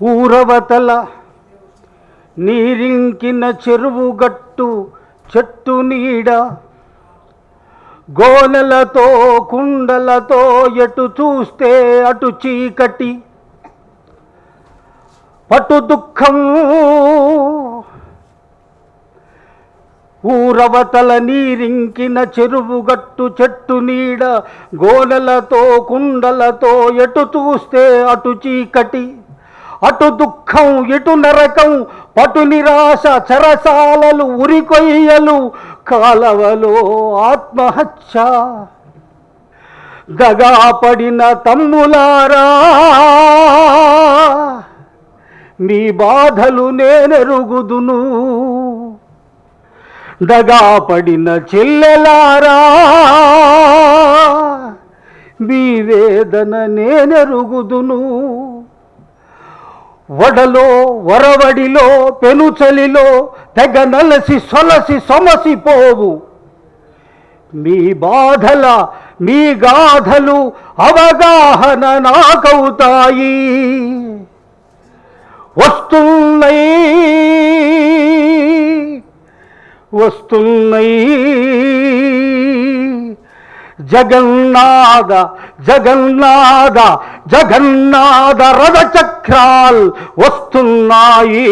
ఊరవతల నీరింకిన చెరువుగట్టు చెట్టు నీడ గోనెలతో కుండలతో ఎటు చూస్తే అటు చీకటి పటు దుఃఖం ఊరవతల నీరింకిన చెరువుగట్టు చెట్టు నీడ గోనెలతో కుండలతో ఎటు చూస్తే అటు చీకటి అటు దుఃఖం ఇటు నరకం పటు నిరాశ చరసాలలు ఉరికొయ్యలు కాలవలో ఆత్మహత్య. దగాపడిన తమ్ములారా మీ బాధలు నేనెరుగుదును. దగాపడిన చెల్లెలారా మీ వేదన నేనెరుగుదును. వడలో వరవడిలో పెనుచలిలో తెగ నలసి సొలసి సొమసిపోవు మీ బాధల మీ గాథలు అవగాహన నాకవుతాయి. వస్తున్నాయి వస్తున్నాయి. జగన్నాథ జగన్నాథ జగన్నాథ రథచక్రాల్ వస్తున్నాయి.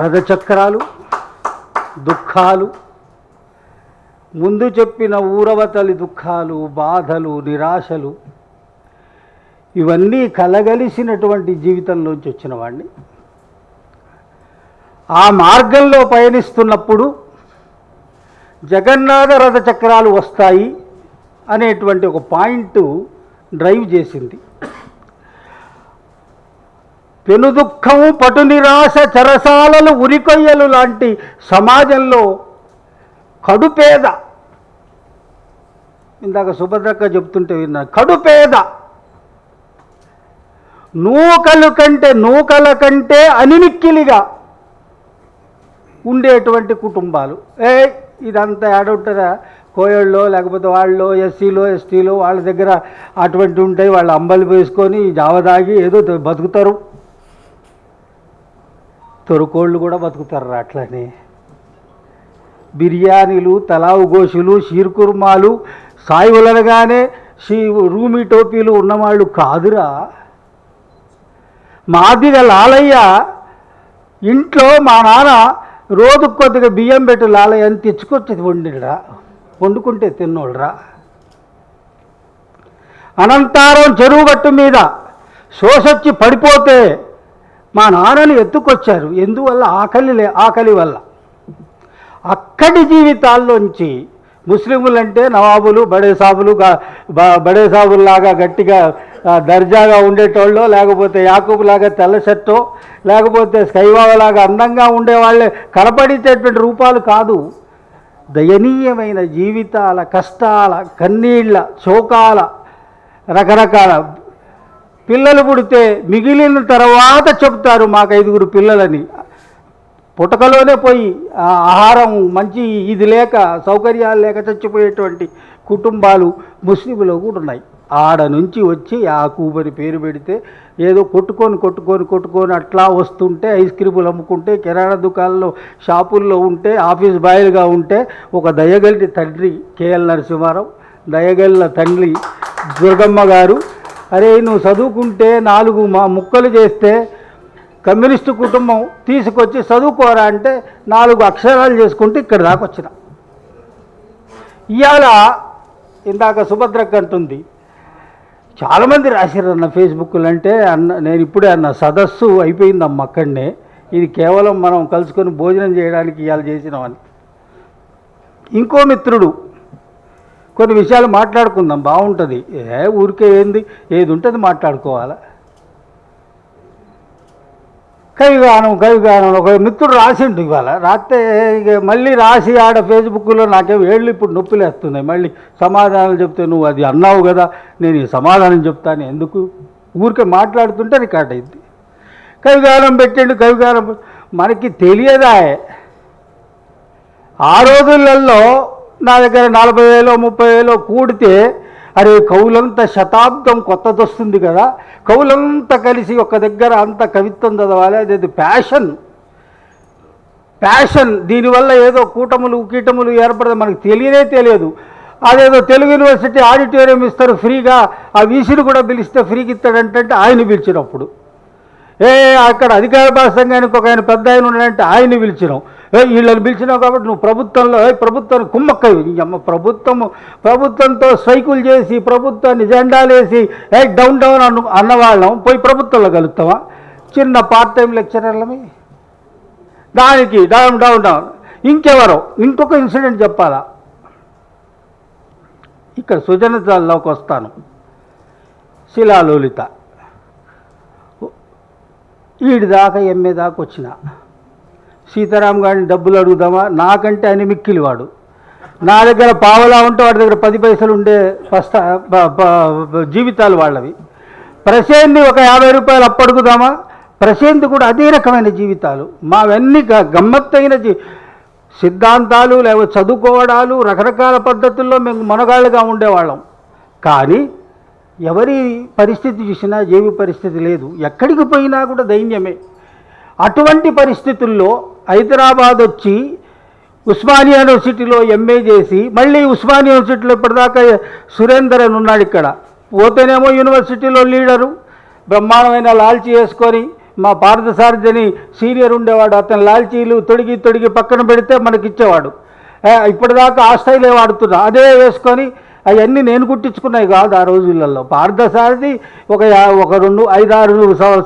రథ చక్రాలు దుఃఖాలు ముందు చెప్పిన ఊరవతలి దుఃఖాలు బాధలు నిరాశలు ఇవన్నీ కలగలిసినటువంటి జీవితంలోంచి వచ్చిన వాడిని ఆ మార్గంలో పయనిస్తున్నప్పుడు జగన్నాథ రథ చక్రాలు వస్తాయి అనేటువంటి ఒక పాయింట్ డ్రైవ్ చేసింది. పెనుదుఖం పటు నిరాశ చరసాలలు ఉరికొయ్యలు లాంటి సమాజంలో కడుపేద. ఇందాక సుభద్రక్క చెప్తుంటే విన్నా కడుపేద. నూకలు కంటే నూకల కంటే అనిమిక్కిలిగా ఉండేటువంటి కుటుంబాలు. ఏ ఇదంతా ఏడుంటుందా కోయళ్ళో లేకపోతే వాళ్ళు ఎస్సీలో ఎస్టీలో వాళ్ళ దగ్గర అటువంటి ఉంటాయి వాళ్ళు అంబలి వేసుకొని జావ తాగి ఏదో బతుకుతారు. తొరుకోళ్ళు కూడా బతుకుతారు అట్లనే. బిర్యానీలు తలావు గోషులు షీర్కుర్మాలు సాయివులనగానే షీ రూమి టోపీలు ఉన్నవాళ్ళు కాదురా. మాదిగ లాలయ్య ఇంట్లో మా నాన్న రోజు కొద్దిగా బియ్యం పెట్టి లాలయాన్ని తెచ్చుకొచ్చేది తెచ్చుకొచ్చి వండిరా వండుకుంటే తిన్నోళ్ళరా? అనంతారం చెరువు గట్టు మీద శోషొచ్చి పడిపోతే మా నాన్నని ఎత్తుకొచ్చారు. ఎందువల్ల? ఆకలి లే ఆకలి వల్ల. అక్కడి జీవితాల్లోంచి ముస్లిములంటే నవాబులు బడేసాబులు బడేసాబుల్లాగా గట్టిగా దర్జాగా ఉండేటోళ్ళు లేకపోతే యాకూపులాగా తెల్ల షర్టు లేకపోతే స్కైవాలాగా అందంగా ఉండేవాళ్ళే కనపడేటటువంటి రూపాలు కాదు. దయనీయమైన జీవితాల కష్టాల కన్నీళ్ళ శోకాల రకరకాల పిల్లలు పుడితే మిగిలిన తర్వాత చెప్తారు మాకు ఐదుగురు పిల్లలని. పుటకలోనే పోయి ఆహారం మంచి ఇది లేక సౌకర్యాలు లేక చచ్చిపోయేటువంటి కుటుంబాలు ముస్లింలో కూడా ఉన్నాయి. ఆడ నుంచి వచ్చి యాకూబ్ అని పేరు పెడితే ఏదో కొట్టుకొని కొట్టుకొని కొట్టుకొని అట్లా వస్తుంటే ఐస్ క్రీములు అమ్ముకుంటే కిరాణా దుకాణంలో షాపుల్లో ఉంటే ఆఫీస్ బాయ్లుగా ఉంటే ఒక దయగలిటి తండ్రి కేఎల్ నరసింహారావు దయగల్ల తండ్రి దుర్గమ్మ గారు అరే నువ్వు చదువుకుంటే నాలుగు మా ముక్కలు చేస్తే కమ్యూనిస్టు కుటుంబం తీసుకొచ్చి చదువుకోరా అంటే నాలుగు అక్షరాలు చేసుకుంటే ఇక్కడ దాకా వచ్చిన ఇవాళ ఇందాక సుభద్రక్ అంటుంది చాలామంది రాశారు అన్న ఫేస్బుక్లు అంటే అన్న నేను ఇప్పుడే అన్న సదస్సు అయిపోయిందమ్మ అక్కడనే. ఇది కేవలం మనం కలుసుకొని భోజనం చేయడానికి ఇవాళ చేసినామని. ఇంకో మిత్రుడు కొన్ని విషయాలు మాట్లాడుకుందాం బాగుంటుంది. ఏ ఊరికే ఏంది? ఏది ఉంటుంది మాట్లాడుకోవాలా? కవిగానం కవిగానం ఒక మిత్రుడు రాసిండు ఇవాళ. రాస్తే ఇక మళ్ళీ రాసి ఆడ ఫేస్బుక్లో నాకేం ఏళ్ళు ఇప్పుడు నొప్పిలేస్తున్నాయి మళ్ళీ సమాధానాలు చెప్తే నువ్వు అది అన్నావు కదా నేను ఈ సమాధానం చెప్తాను. ఎందుకు? ఊరికే మాట్లాడుతుంటే రికార్డ్ అయింది. కవిగానం పెట్టండి కవిగానం మనకి తెలియదా? ఆ రోజులలో నా దగ్గర నలభై వేలో ముప్పై వేలో కూడితే అరే కవులంతా శతాబ్దం కొత్తది వస్తుంది కదా. కవులంతా కలిసి ఒక దగ్గర అంత కవిత్వం చదవాలి. అదేది ప్యాషన్ ప్యాషన్ దీనివల్ల ఏదో కూటములు కీటములు ఏర్పడదు మనకు తెలియనే తెలియదు. అదేదో తెలుగు యూనివర్సిటీ ఆడిటోరియం ఇస్తారు ఫ్రీగా. ఆ వీసీని కూడా పిలిస్తే ఫ్రీకి ఇస్తాడంటే ఆయన పిలిచినప్పుడు. ఏ అక్కడ అధికార ప్రసంగానికి ఒక ఆయన పెద్ద ఆయన ఉన్నాడంటే ఆయన్ని పిలిచినాం ఏ వీళ్ళని పిలిచినావు కాబట్టి నువ్వు ప్రభుత్వంలో ప్రభుత్వాన్ని కుమ్మక్కవి. అమ్మ ప్రభుత్వం ప్రభుత్వంతో సైకిల్ చేసి ప్రభుత్వాన్ని జెండాలేసి ఏ డౌన్ డౌన్ అన్న అన్నవాళ్ళం. పోయి ప్రభుత్వంలో కలుస్తామా చిన్న పార్ట్ టైం లెక్చరర్లమే దానికి డౌన్ డౌన్ డౌన్. ఇంకెవరో? ఇంకొక ఇన్సిడెంట్ చెప్పాలా? ఇక్కడ సుజనతల్లోకి వస్తాను. శిలాలోలిత. ఈడి దాకా ఎంఏ దాకా వచ్చిన. సీతారాం గారిని డబ్బులు అడుగుదామా? నాకంటే ఆయన మిక్కిలి వాడు నా దగ్గర పావలా ఉంటే వాడి దగ్గర పది పైసలు ఉండే ఫస్ట్ జీవితాలు వాళ్ళవి. ప్రసేంది ఒక యాభై రూపాయలు అప్పడుగుదామా ప్రసేంది కూడా అదే రకమైన జీవితాలు. మావన్నీ గ- గమ్మత్తైన జీ సిద్ధాంతాలు లేకపోతే చదువుకోవడాలు రకరకాల పద్ధతుల్లో మేము మనగాళ్ళుగా ఉండేవాళ్ళం. కానీ ఎవరి పరిస్థితి చూసినా ఏమి పరిస్థితి లేదు. ఎక్కడికి పోయినా కూడా దైన్యమే. అటువంటి పరిస్థితుల్లో హైదరాబాద్ వచ్చి ఉస్మానియా యూనివర్సిటీలో ఎంఏ చేసి మళ్ళీ ఉస్మానియా యూనివర్సిటీలో ఇప్పటిదాకా సురేందర్ అని ఉన్నాడు ఇక్కడ. పోతేనేమో యూనివర్సిటీలో లీడరు. బ్రహ్మాండమైన లాల్చీ వేసుకొని మా పార్థసారథిని సీనియర్ ఉండేవాడు. అతను లాల్చీలు తొడిగి తొడిగి పక్కన పెడితే మనకి ఇచ్చేవాడు ఇప్పటిదాకా ఆ స్టైలే వాడుతున్నా. అదే వేసుకొని అవన్నీ నేను కుట్టించుకున్నాయి కాదు ఆ రోజులలో. పార్థసారథి ఒక ఒక రెండు ఐదారు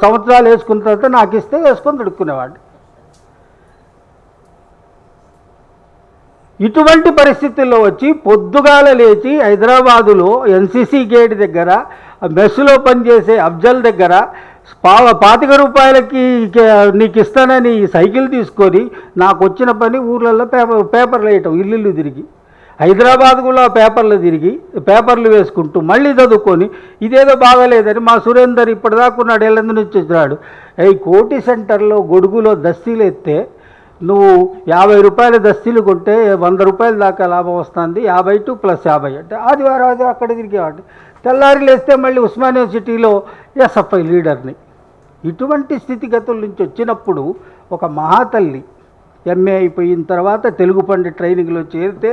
సంవత్సరాలు వేసుకున్న తర్వాత నాకు ఇస్తే వేసుకొని తొడుక్కునేవాడు ఇటువంటి పరిస్థితుల్లో వచ్చి పొద్దుగాల లేచి హైదరాబాదులో ఎన్సీసీ గేట్ దగ్గర మెస్సులో పనిచేసే అఫ్జల్ దగ్గర పా పాతిక రూపాయలకి నీకు ఇస్తానని సైకిల్ తీసుకొని నాకు వచ్చిన పని ఊర్లలో పేపర్ పేపర్లు వేయటం ఇల్లు తిరిగి. హైదరాబాద్ కూడా పేపర్లు తిరిగి పేపర్లు వేసుకుంటూ మళ్ళీ చదువుకొని ఇదేదో బాగాలేదని మా సురేందర్ ఇప్పటిదాకా ఉన్నాడు ఏళ్ళందు నుంచి వచ్చినాడు. ఈ కోటి సెంటర్లో గొడుగులో దస్తీలు ఎత్తే నువ్వు యాభై రూపాయల దస్తీలు కొంటే వంద రూపాయల దాకా లాభం వస్తుంది యాభై టు ప్లస్ యాభై అంటే ఆదివారం ఆదివారం అక్కడ తిరిగేవాడిని. తెల్లారి లేస్తే మళ్ళీ ఉస్మానియా యూనివర్సిటీలో ఎస్ఎఫ్ఐ లీడర్ని. ఇటువంటి స్థితిగతుల నుంచి వచ్చినప్పుడు ఒక మహాతల్లి ఎంఏ అయిపోయిన తర్వాత తెలుగు పండి ట్రైనింగ్లో చేరితే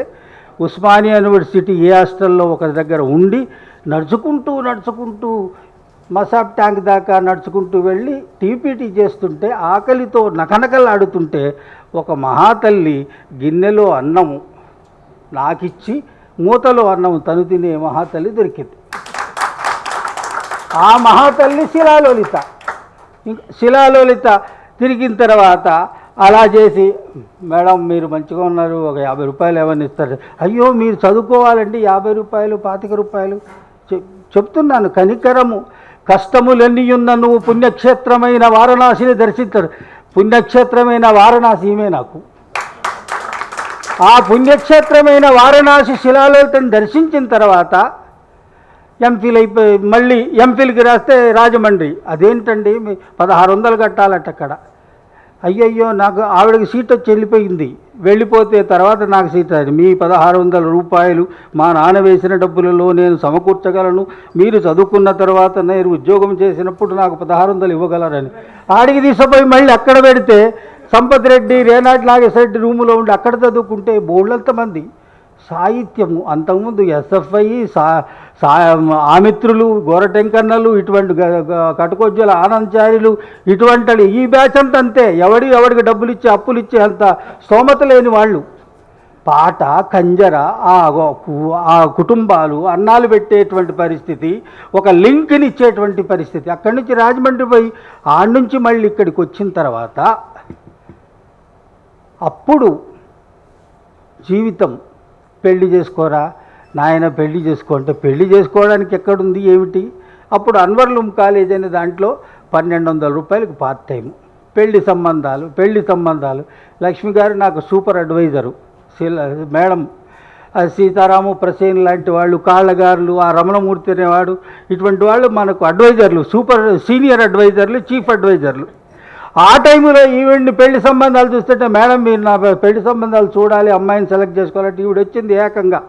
ఉస్మానియా యూనివర్సిటీ ఏ హాస్టల్లో ఒక దగ్గర ఉండి నడుచుకుంటూ నడుచుకుంటూ మసాబ్ ట్యాంక్ దాకా నడుచుకుంటూ వెళ్ళి టీపీటీ చేస్తుంటే ఆకలితో నకనకలాడుతుంటే ఒక మహాతల్లి గిన్నెలో అన్నము నాకిచ్చి మూతలో అన్నం తను తినే మహాతల్లి దొరికింది. ఆ మహాతల్లి శిలాలోలిత. ఇంక శిలాలోలిత తిరిగిన తర్వాత అలా చేసి మేడం మీరు మంచిగా ఉన్నారు ఒక యాభై రూపాయలు ఏమైనా ఇస్తారు? అయ్యో మీరు చదువుకోవాలండి యాభై రూపాయలు పాతిక రూపాయలు. చెప్- చెప్తున్నాను కనికరము. కష్టములన్నీ ఉన్న నువ్వు పుణ్యక్షేత్రమైన వారణాసిని దర్శించరు. పుణ్యక్షేత్రమైన వారణాసి నాకు. ఆ పుణ్యక్షేత్రమైన వారణాసి శిలాలోలితను దర్శించిన తర్వాత ఎంపీలు అయిపోయి మళ్ళీ ఎంపీలకి రాస్తే రాజమండ్రి. అదేంటండి? పదహారు వందలు కట్టాలట అక్కడ. అయ్యయ్యో నాకు ఆవిడకి సీట్ వచ్చి వెళ్ళిపోయింది. వెళ్ళిపోతే తర్వాత నాకు సీట్ అది మీ పదహారు వందల రూపాయలు మా నాన్న వేసిన డబ్బులలో నేను సమకూర్చగలను. మీరు చదువుకున్న తర్వాత నేను ఉద్యోగం చేసినప్పుడు నాకు పదహారు వందలు ఇవ్వగలరని. ఆడికి తీసుకుపోయి మళ్ళీ అక్కడ పెడితే సంపత్ రెడ్డి రేనాటి నాగేశ్వరెడ్డి రూములో ఉండి అక్కడ చదువుకుంటే బోళ్ళంతమంది సాహిత్యము అంతకుముందు ఎస్ఎఫ్ఐ సా ఆమిత్రులు గోరటెంకన్నలు ఇటువంటి గ- ఆనందచార్యులు ఇటువంటి ఈ బ్యాచ్ అంత అంతే. ఎవడి ఎవడికి డబ్బులు ఇచ్చి అప్పులు ఇచ్చి అంత స్తోమత లేని వాళ్ళు. పాట కంజర ఆ గో- ఆ కుటుంబాలు అన్నాలు పెట్టేటువంటి పరిస్థితి ఒక లింక్ని ఇచ్చేటువంటి పరిస్థితి. అక్కడి నుంచి రాజమండ్రి పోయి ఆడ నుంచి మళ్ళీ ఇక్కడికి వచ్చిన తర్వాత అప్పుడు జీవితం పెళ్ళి చేసుకోరా? నాయన పెళ్ళి చేసుకో అంటే పెళ్ళి చేసుకోవడానికి ఎక్కడుంది ఏమిటి? అప్పుడు అన్వర్లూమ్ కాలేజ్ అనే దాంట్లో పన్నెండు వందల రూపాయలకు పార్ట్ టైం పెళ్ళి సంబంధాలు పెళ్ళి సంబంధాలు. లక్ష్మి గారు నాకు super adviser. Sheela madam Seetharamu Prasen లాంటి వాళ్ళు కాళ్ళగారులు ఆ రమణమూర్తి అనేవాడు ఇటువంటి వాళ్ళు మనకు అడ్వైజర్లు సూపర్ సీనియర్ అడ్వైజర్లు చీఫ్ అడ్వైజర్లు. ఆ టైంలో ఈవిడ్ని పెళ్ళి సంబంధాలు చూస్తుంటే మేడం మీరు నా పెళ్ళి సంబంధాలు చూడాలి అమ్మాయిని సెలెక్ట్ చేసుకోవాలంటే ఈవిడ వచ్చింది ఏకంగా.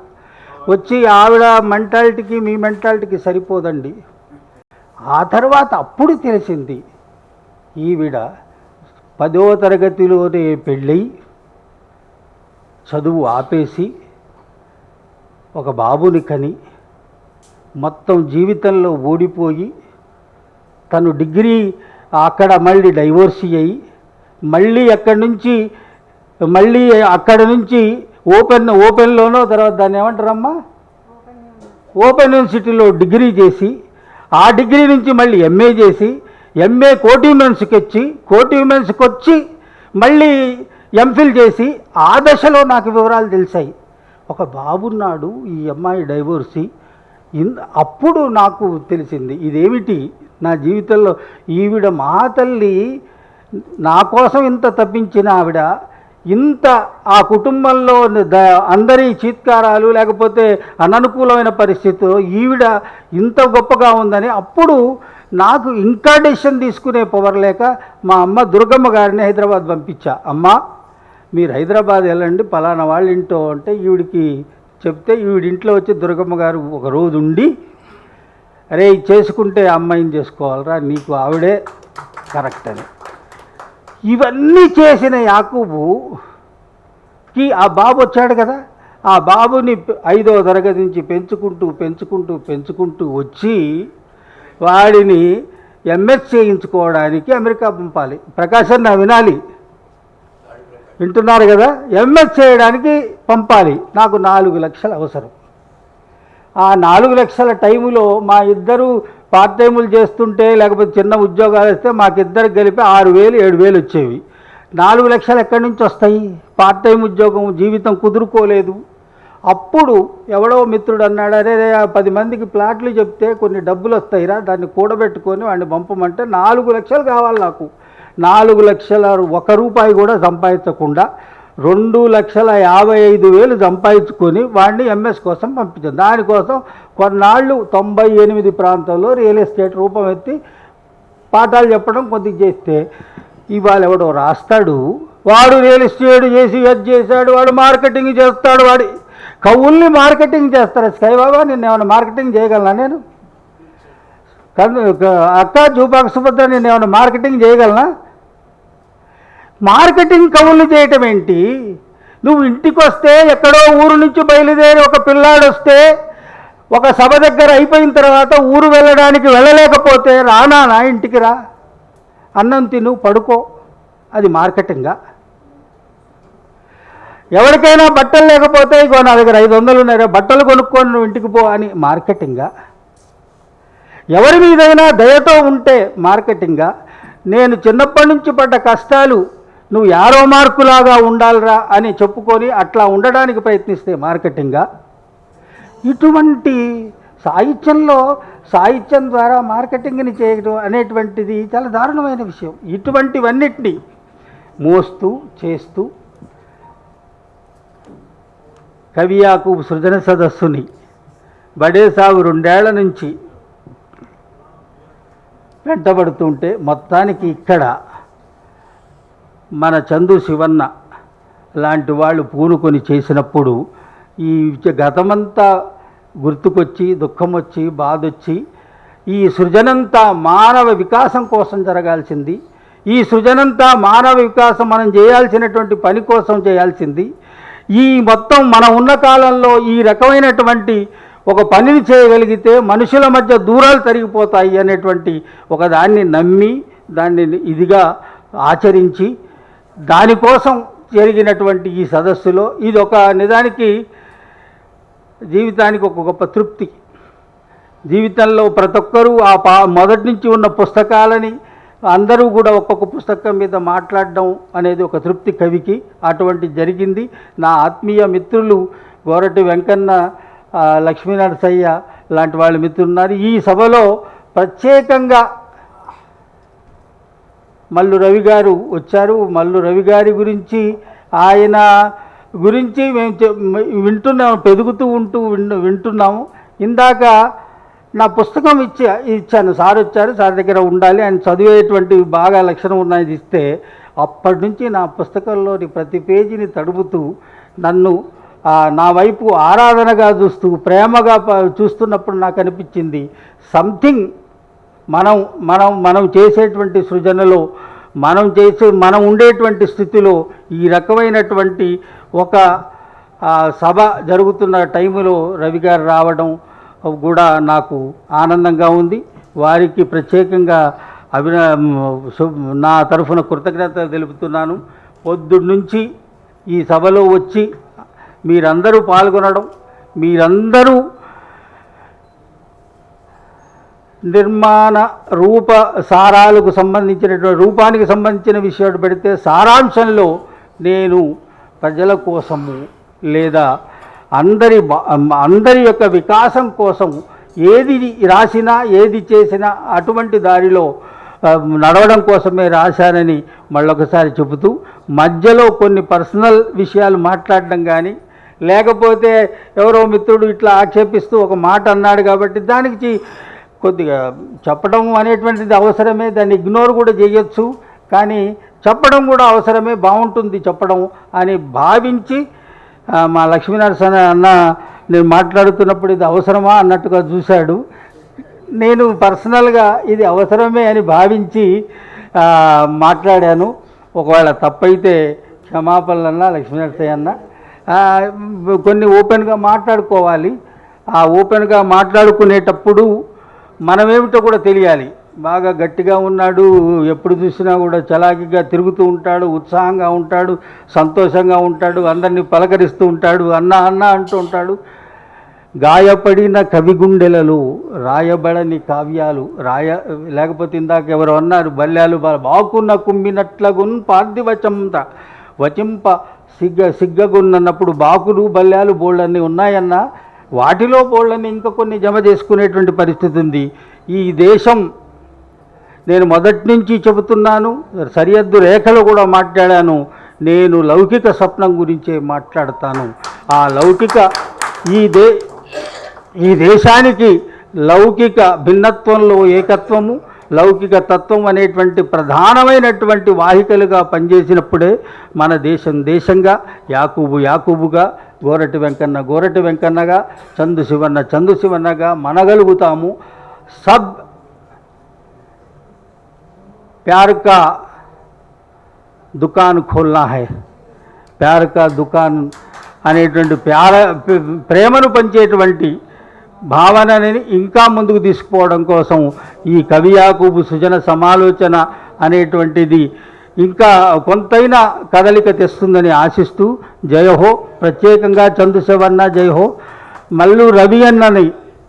వచ్చి ఆవిడ మెంటాలిటీకి మీ మెంటాలిటీకి సరిపోదండి. ఆ తర్వాత అప్పుడు తెలిసింది ఈవిడ పదో తరగతిలోనే పెళ్ళై చదువు ఆపేసి ఒక బాబుని కని మొత్తం జీవితంలో ఓడిపోయి తను డిగ్రీ అక్కడ మళ్ళీ డైవోర్స్ అయ్యి మళ్ళీ అక్కడి నుంచి మళ్ళీ అక్కడ నుంచి ఓపెన్ ఓపెన్లోనో తర్వాత దాన్ని ఏమంటారమ్మా? ఓపెన్ యూనివర్సిటీలో డిగ్రీ చేసి ఆ డిగ్రీ నుంచి మళ్ళీ ఎంఏ చేసి ఎంఏ కోటి ఉమెన్స్కి వచ్చి కోటి ఉమెన్స్కి వచ్చి మళ్ళీ ఎంఫిల్ చేసి ఆ దశలో నాకు వివరాలు తెలిసాయి. ఒక బాబున్నాడు ఈ అమ్మాయి డైవోర్సి. ఇన్ అప్పుడు నాకు తెలిసింది ఇదేమిటి? నా జీవితంలో ఈవిడ మా తల్లి నా కోసం ఇంత తప్పించిన ఆవిడ ఇంత ఆ కుటుంబంలో ద అందరి చీత్కారాలు లేకపోతే అననుకూలమైన పరిస్థితిలో ఈవిడ ఇంత గొప్పగా ఉందని అప్పుడు నాకు ఇంకా డెసిషన్ తీసుకునే పవర్ లేక మా అమ్మ దుర్గమ్మ గారిని హైదరాబాద్ పంపించా. అమ్మ మీరు హైదరాబాద్ వెళ్ళండి పలానా వాళ్ళ ఇంటో అంటే ఈవిడికి చెప్తే ఈవిడింట్లో వచ్చి దుర్గమ్మ గారు ఒక రోజు ఉండి అరే చేసుకుంటే అమ్మాయిని చేసుకోవాలరా నీకు ఆవిడే కరెక్ట్ అని. ఇవన్నీ చేసిన యాకూబుకి ఆ బాబు వచ్చాడు కదా. ఆ బాబుని ఐదో తరగతి నుంచి పెంచుకుంటూ పెంచుకుంటూ పెంచుకుంటూ వచ్చి వాడిని ఎంఎస్ చేయించుకోవడానికి అమెరికా పంపాలి. ప్రకాశం నా వినాలి. వింటున్నారు కదా? ఎంఎస్ చేయడానికి పంపాలి. నాకు నాలుగు లక్షలు అవసరం. ఆ నాలుగు లక్షల టైములో మా ఇద్దరు పార్ట్ టైములు చేస్తుంటే లేకపోతే చిన్న ఉద్యోగాలు ఇస్తే మాకిద్దరు కలిపి ఆరు వేలు ఏడు వేలు వచ్చేవి. నాలుగు లక్షలు ఎక్కడి నుంచి వస్తాయి? పార్ట్ టైం ఉద్యోగం జీవితం కుదురుకోలేదు. అప్పుడు ఎవడో మిత్రుడు అన్నాడు అరే పది మందికి ప్లాట్లు చెప్తే కొన్ని డబ్బులు వస్తాయిరా దాన్ని కూడబెట్టుకొని వాడిని పంపమంటే నాలుగు లక్షలు కావాలి నాకు. నాలుగు లక్షల ఒక రూపాయి కూడా సంపాదించకుండా రెండు లక్షల యాభై ఐదు వేలు సంపాదించుకొని వాడిని ఎంఎస్ కోసం పంపించాను దానికోసం కొన్నాళ్ళు తొంభై ఎనిమిది ప్రాంతంలో రియల్ ఎస్టేట్ రూపం ఎత్తి పాఠాలు చెప్పడం కొద్దిగా చేస్తే ఇవాళ ఎవడో రాస్తాడు. వాడు రియల్ ఎస్టేట్ చేసి అది చేశాడు వాడు మార్కెటింగ్ చేస్తాడు వాడి కవుల్ని మార్కెటింగ్ చేస్తారు స్కై బాబా నేను ఏమైనా మార్కెటింగ్ చేయగలనా నేను? అక్క జూపాక సుభద్ర నేను ఏమైనా మార్కెటింగ్ చేయగలనా? మార్కెటింగ్ కవులు చేయటం ఏంటి? నువ్వు ఇంటికి వస్తే ఎక్కడో ఊరు నుంచి బయలుదేరి ఒక పిల్లాడు వస్తే ఒక సభ దగ్గర అయిపోయిన తర్వాత ఊరు వెళ్ళడానికి వెళ్ళలేకపోతే రానా నా ఇంటికి రా. అన్నం తిను పడుకో. అది మార్కెటింగా. ఎవరికైనా బట్టలు లేకపోతే ఇగో నా దగ్గర ఐదు వందలు ఉన్నాయి బట్టలు కొనుక్కొని నువ్వు ఇంటికి పో అని మార్కెటింగా. ఎవరి మీదైనా దయతో ఉంటే మార్కెటింగా. నేను చిన్నప్పటి నుంచి పడ్డ కష్టాలు నువ్వు యారో మార్కులాగా ఉండాలిరా అని చెప్పుకొని అట్లా ఉండడానికి ప్రయత్నిస్తే మార్కెటింగా ఇటువంటి సాహిత్యంలో సాహిత్యం ద్వారా మార్కెటింగ్ని చేయడం అనేటువంటిది చాలా దారుణమైన విషయం. ఇటువంటివన్నిటినీ మోస్తూ చేస్తూ కవియాకు సృజన సదస్సుని బడేసాగు రెండేళ్ళ నుంచి వెంటబడుతుంటే మొత్తానికి ఇక్కడ మన చందు శివన్న లాంటి వాళ్ళు పూనుకొని చేసినప్పుడు ఈ గతమంతా గుర్తుకొచ్చి దుఃఖం వచ్చి బాధ వచ్చి ఈ సృజనంతా మానవ వికాసం కోసం జరగాల్సింది. ఈ సృజనంతా మానవ వికాసం మనం చేయాల్సినటువంటి పని కోసం చేయాల్సింది. ఈ మొత్తం మన ఉన్న కాలంలో ఈ రకమైనటువంటి ఒక పనిని చేయగలిగితే మనుషుల మధ్య దూరాలు తరిగిపోతాయి అనేటువంటి ఒక దాన్ని నమ్మి దాన్ని ఇదిగా ఆచరించి దానికోసం జరిగినటువంటి ఈ సదస్సులో ఇది ఒక నిజానికి జీవితానికి ఒక గొప్ప తృప్తి. జీవితంలో ప్రతి ఒక్కరూ ఆ పా మొదటి నుంచి ఉన్న పుస్తకాలని అందరూ కూడా ఒక్కొక్క పుస్తకం మీద మాట్లాడడం అనేది ఒక తృప్తి కవికి. అటువంటి జరిగింది. నా ఆత్మీయ మిత్రులు గోరటి వెంకన్న లక్ష్మీనరసయ్య లాంటి వాళ్ళ మిత్రులు ఉన్నారు. ఈ సభలో ప్రత్యేకంగా మల్లు రవి గారు వచ్చారు. మల్లు రవి గారి గురించి ఆయన గురించి మేము చె- వింటున్నాము పెరుగుతూ ఉంటూ విన్- వింటున్నాము. ఇందాక నా పుస్తకం ఇచ్చి ఇచ్చాను. సార్ వచ్చారు సార్ దగ్గర ఉండాలి. ఆయన చదివేటువంటి బాగా లక్షణం ఉన్నాయని ఇస్తే అప్పటి నుంచి నా పుస్తకంలోని ప్రతి పేజీని తడుపుతూ నన్ను నా వైపు ఆరాధనగా చూస్తూ ప్రేమగా చూస్తున్నప్పుడు నాకు అనిపించింది సంథింగ్ మనం మనం మనం చేసేటువంటి సృజనలో మనం చేసే మనం ఉండేటువంటి స్థితిలో ఈ రకమైనటువంటి ఒక సభ జరుగుతున్న టైంలో రవి గారు రావడం కూడా నాకు ఆనందంగా ఉంది. వారికి ప్రత్యేకంగా అభిన నా తరఫున కృతజ్ఞత తెలుపుతున్నాను. పొద్దున్నుంచి ఈ సభలో వచ్చి మీరందరూ పాల్గొనడం మీరందరూ నిర్మాణ రూప సారాలకు సంబంధించినటువంటి రూపానికి సంబంధించిన విషయాలు పెడితే సారాంశంలో నేను ప్రజల కోసము లేదా అందరి అందరి యొక్క వికాసం కోసం ఏది రాసినా ఏది చేసినా అటువంటి దారిలో నడవడం కోసమే రాశానని మళ్ళొకసారి చెబుతూ మధ్యలో కొన్ని పర్సనల్ విషయాలు మాట్లాడడం కానీ లేకపోతే ఎవరో మిత్రుడు ఇట్లా ఆక్షేపిస్తూ ఒక మాట అన్నాడు కాబట్టి దానికి కొద్దిగా చెప్పడం అనేటువంటిది అవసరమే దాన్ని ఇగ్నోర్ కూడా చేయొచ్చు కానీ చెప్పడం కూడా అవసరమే బాగుంటుంది చెప్పడం అని భావించి మా లక్ష్మీనరసన అన్న నేను మాట్లాడుతున్నప్పుడు ఇది అవసరమా అన్నట్టుగా చూశాడు. నేను పర్సనల్గా ఇది అవసరమే అని భావించి మాట్లాడాను. ఒకవేళ తప్పైతే క్షమాపణలన్నా లక్ష్మీనరసయ్య అన్న కొన్ని ఓపెన్గా మాట్లాడుకోవాలి. ఆ ఓపెన్గా మాట్లాడుకునేటప్పుడు మనమేమిటో కూడా తెలియాలి. బాగా గట్టిగా ఉన్నాడు ఎప్పుడు చూసినా కూడా చలాకీగా తిరుగుతూ ఉంటాడు ఉత్సాహంగా ఉంటాడు సంతోషంగా ఉంటాడు అందరినీ పలకరిస్తూ ఉంటాడు అన్న అన్న అంటూ ఉంటాడు. గాయపడిన కవి గుండెలలో రాయబడని కావ్యాలు రాయ లేకపోతే ఇందాక ఎవరు అన్నారు బల్యాలు బాకున్న కుమ్మినట్లగున్ పార్థివచంత వచింప సిగ్గ సిగ్గగున్నప్పుడు బాకులు బల్యాలు బోళ్ళన్నీ ఉన్నాయన్నా వాటిలో బోళ్ళని ఇంకా కొన్ని జమ చేసుకునేటువంటి పరిస్థితి ఉంది. ఈ దేశం నేను మొదటి నుంచి చెబుతున్నాను సరిహద్దు రేఖలు కూడా మాట్లాడాను నేను లౌకిక స్వప్నం గురించే మాట్లాడతాను. ఆ లౌకిక ఈ దే ఈ దేశానికి లౌకిక భిన్నత్వంలో ఏకత్వము లౌకిక తత్వం అనేటువంటి ప్రధానమైనటువంటి వాహికలుగా పనిచేసినప్పుడే మన దేశం దేశంగా యాకూబు యాకూబుగా గోరటి వెంకన్న గోరటి వెంకన్నగా చందు శివన్న చందు శివన్నగా మనగలుగుతాము. సబ్ ప్యార్కా దుకాన్ ఖోల్నా హై. ప్యార్కా దుకాన్ అనేటువంటి ప్యార ప్రేమను పంచేటువంటి భావనని ఇంకా ముందుకు తీసుకుపోవడం కోసం ఈ కవి యాకూబు సుజన సమాలోచన అనేటువంటిది ఇంకా కొంతైనా కదలిక తెస్తుందని ఆశిస్తూ జయహో ప్రత్యేకంగా చందుశివన్న జయహో మల్లు రవి అన్నని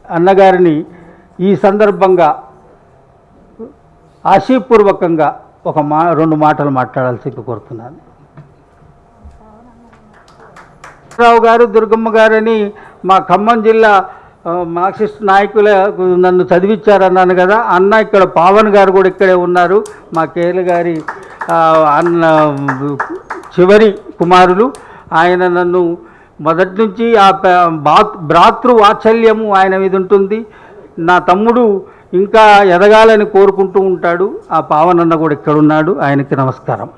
అన్నగారిని ఈ సందర్భంగా ఆశీపూర్వకంగా ఒక మా రెండు మాటలు మాట్లాడాల్సి కోరుతున్నాను. రావు గారు దుర్గమ్మ గారని మా ఖమ్మం జిల్లా మార్క్సిస్ట్ నాయకుల నన్ను చదివించారన్నాను కదా అన్న ఇక్కడ పావన్ గారు కూడా ఇక్కడే ఉన్నారు మా కేల గారి అన్న చివరి కుమారులు. ఆయన నన్ను మొదటి నుంచి ఆ ప- భ్రాతృ వాత్సల్యము ఆయన మీద ఉంటుంది. నా తమ్ముడు ఇంకా ఎదగాలని కోరుకుంటూ ఉంటాడు. ఆ పావనన్న కూడా ఇక్కడ ఉన్నాడు. ఆయనకి నమస్కారం.